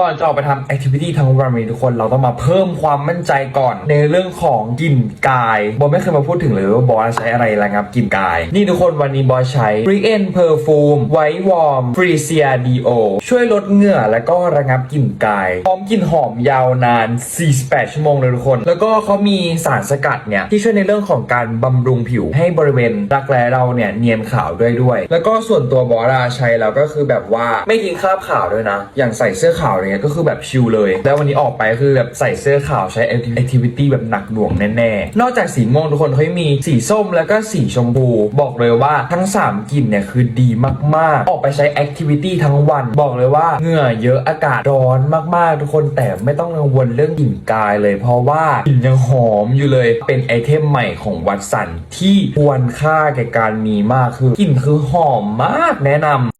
ก่อนจะออกไปทำแอคทิวิตี้ทั้งวันนี้ทุกคนเราต้องมาเพิ่มความมั่นใจก่อนในเรื่องของกลิ่นกายบอสไม่เคยมาพูดถึงเลยว่าบอสใช้อะไรระงับกลิ่นกาย นี่ทุกคนวันนี้บอสใช้ r i e n Perfume White Warm f r e e s i a Dio ช่วยลดเหงื่อและก็ระงับกลิ่นกาย พร้อมกลิ่นหอมยาวนาน 48 ชั่วโมงเลยทุกคน แล้วก็เขามีสารสกัดเนี่ยที่ช่วยในเรื่องของการบำรุงผิวให้บริเวณรักแร้เราเนี่ยเนียนขาวด้วยด้วย แล้วก็ส่วนตัวบอสอะใช้แล้วก็คือแบบว่าไม่ทิ้งคราบขาวด้วยนะ อย่างใส่เสื้อขาวอะไรเงี้ยก็คือแบบชิลเลย แล้ววันนี้ออกไปคือแบบใส่เสื้อขาวใช้แอคทิวิตี้แบบหนักหน่วงแน่ๆ นอกจากสีม่วงทุกคนเขายังมีสีส้มแล้วก็สีชมพู บอกเลยว่าทั้ง 3กลิ่นเนี่ยคือดีมากๆ ออกไปใช้แอคทิวิตี้ทั้งวัน บอกเลยว่าเหงื่อเยอะอากาศร้อนมากๆ ทุกคนแต่ไม่ต้องกังวลเรื่องกลิ่นกายเลย เพราะว่ากลิ่นยังหอมอยู่เลยเป็นไอเทมใหม่ของวัดสันที่ควรค่าแก่การมีมากคือกลิ่นคือหอมมากแนะนำ